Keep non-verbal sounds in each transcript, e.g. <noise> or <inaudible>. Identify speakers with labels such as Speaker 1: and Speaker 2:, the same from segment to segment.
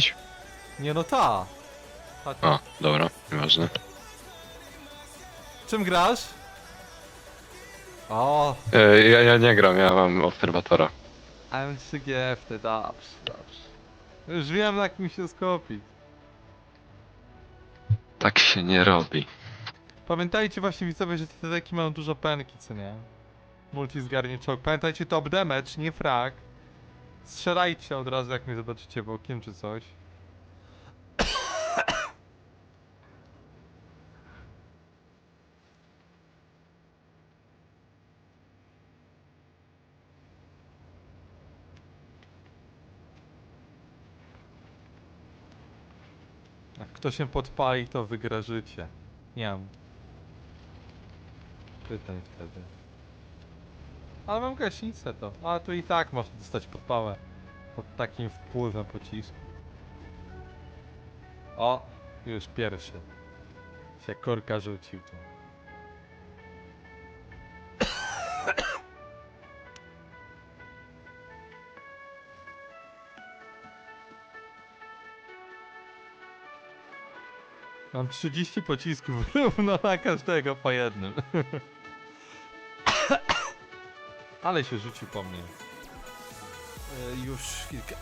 Speaker 1: zmienić?
Speaker 2: Nie no ta. ta, ta.
Speaker 1: A, dobra, nieważne.
Speaker 2: Czym grasz? O,
Speaker 1: E, ja, ja nie gram, ja mam obserwatora.
Speaker 2: M3G, ty dobrze, dobrze. Już wiem jak mi się skopić.
Speaker 1: Tak się nie robi.
Speaker 2: Pamiętajcie właśnie widzowie, że te deki mają dużo penki, co nie? Multi zgarnie czołg. Pamiętajcie top damage, nie frag. Strzelajcie od razu jak mnie zobaczycie bokiem czy coś. Jak kto się podpali, to wygra życie. Nie wiem. Pytań wtedy. Ale mam gaśnicę to. A tu i tak można dostać podpałę. Pod takim wpływem pocisku. O! Już pierwszy. Się korka rzucił. Mam 30 pocisków <laughs> równo na każdego po jednym. <laughs> Ale się rzucił po mnie. E, już chwilkę.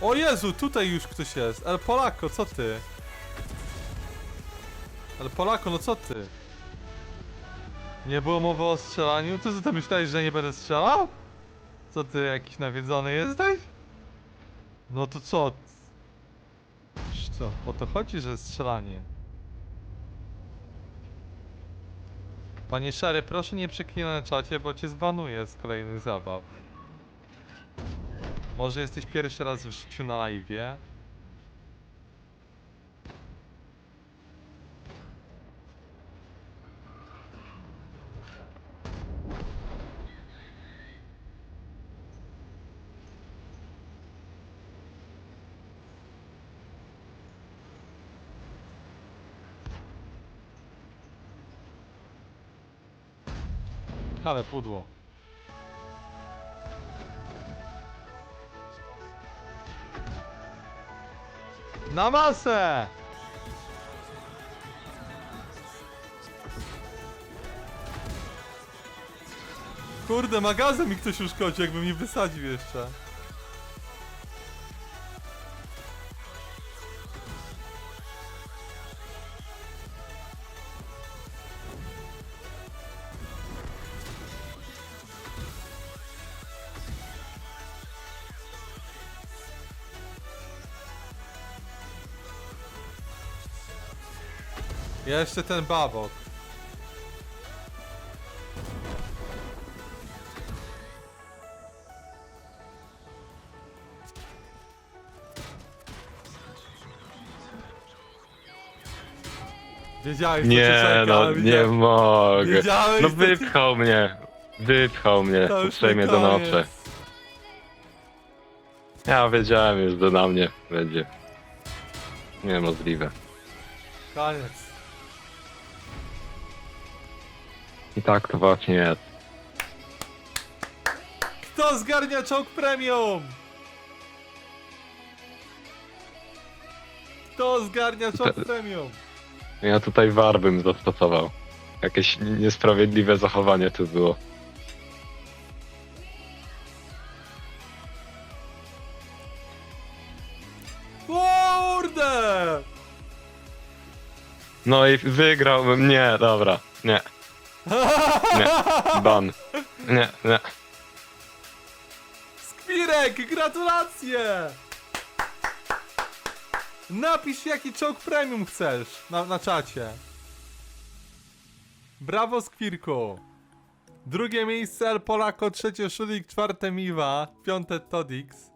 Speaker 2: O Jezu, tutaj już ktoś jest. Ale Polako, co ty? Ale Polako, no co ty? Nie było mowy o strzelaniu? Co ty myślałeś, że nie będę strzelał? Co ty, jakiś nawiedzony jesteś? No to co? Co? O to chodzi, że strzelanie. Panie Szary, proszę nie przeklinać na czacie, bo cię zbanuję z kolejnych zabaw. Może jesteś pierwszy raz w życiu na live'ie? Ale pudło. Na masę! Kurde, magazyn mi ktoś uszkodził, jakby mi wysadził jeszcze. Jeszcze ten babok. Wiedziałeś, co cię
Speaker 1: Nie
Speaker 2: czeka,
Speaker 1: no, nie
Speaker 2: wiedziałeś-
Speaker 1: mogę.
Speaker 2: Wiedziałeś,
Speaker 1: No
Speaker 2: co cię-
Speaker 1: wypchał mnie. Wypchał mnie
Speaker 2: To już
Speaker 1: uprzejmie do
Speaker 2: koniec.
Speaker 1: nocy. Ja wiedziałem już, że na mnie będzie. Niemożliwe.
Speaker 2: Koniec.
Speaker 1: I tak to właśnie jest.
Speaker 2: Kto zgarnia czołg premium? Kto zgarnia czołg
Speaker 1: Te-
Speaker 2: premium?
Speaker 1: Ja tutaj war bym zastosował. Jakieś niesprawiedliwe zachowanie tu było.
Speaker 2: Kurde!
Speaker 1: No i wygrałbym. Nie, dobra. Nie, nie. Ban. Nie, nie.
Speaker 2: Skwirek, gratulacje! Napisz jaki czołg premium chcesz na, na czacie. Brawo Skwirku. Drugie miejsce El Polako, trzecie Szulik, czwarte Miwa, piąte Todix.